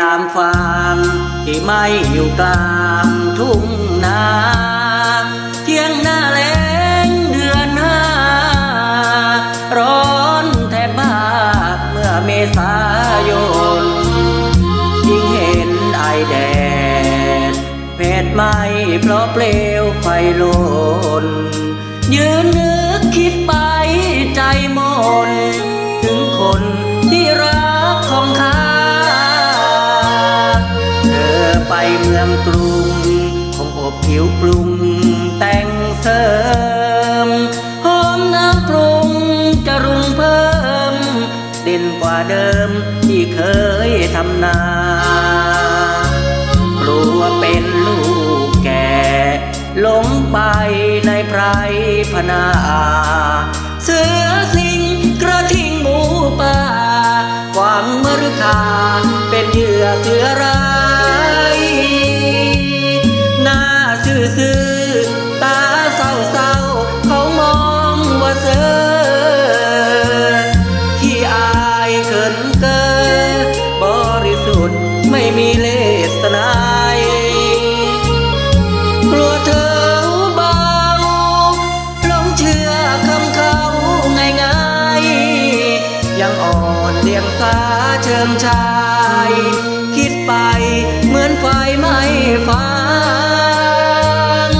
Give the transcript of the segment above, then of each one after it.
ลามฟางที่ไม่อยู่กลางทุ่งนาเที่ยงหน้าแลงเดือนห้าร้อนแทบบ้าปเมื่อเมษายนยิ่งเห็นไอแดดเพดไหมเพราะเปลวไฟโลนยืนนึกคิดไป ไปเมืองกรุง คงอบผิวปรุงแต่งเสริม หอมน้ำปรุงจะรุงเพิ่ม เด่นกว่าเดิมที่เคยทำนากลัวเป็นลูกแก่หลงไปในไพรพนา เสือสิงกระทิงหมูป่าหวังมรคาเป็นเหยื่อเสือรา ไม่มีเลสนายกลัวเธอเบาหลงเชื่อคำเขาง่ายๆ ยังอ่อนเลียงสาเชิงชาย คิดไปเหมือนไฟไหม้ฟาง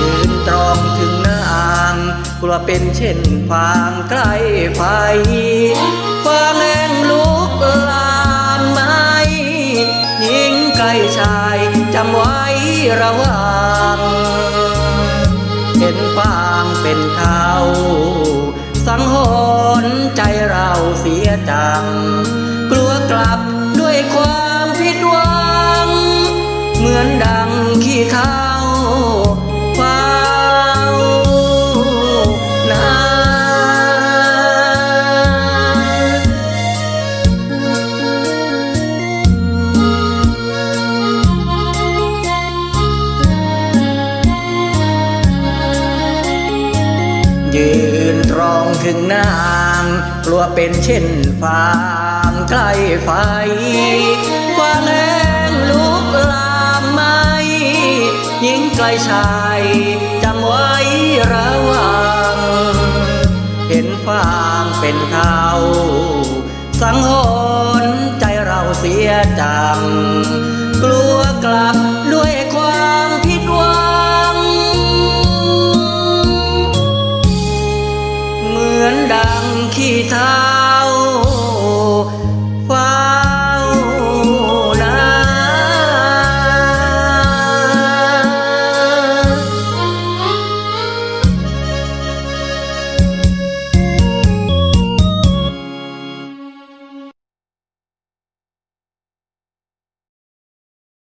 ยืนตรองถึงหน้าอ่างกลัวเป็นเช่นฟางใกล้ไฟฟางแล ระวังเห็นฟางเป็นเทาสังหรณ์ใจเราเสียจัง กลัวกลับด้วยความผิดหวัง เหมือนดังขี้ข้า ยืนตรองถึงนางกลัวเป็นเช่นฟางใกล้ไฟฟาแรงลุกลามไหมหญิงใกล้ชายจำไว้ระวัง เห็นฟางเป็นเขาสังหรณ์ใจเราเสียจังกลัวกลับ kita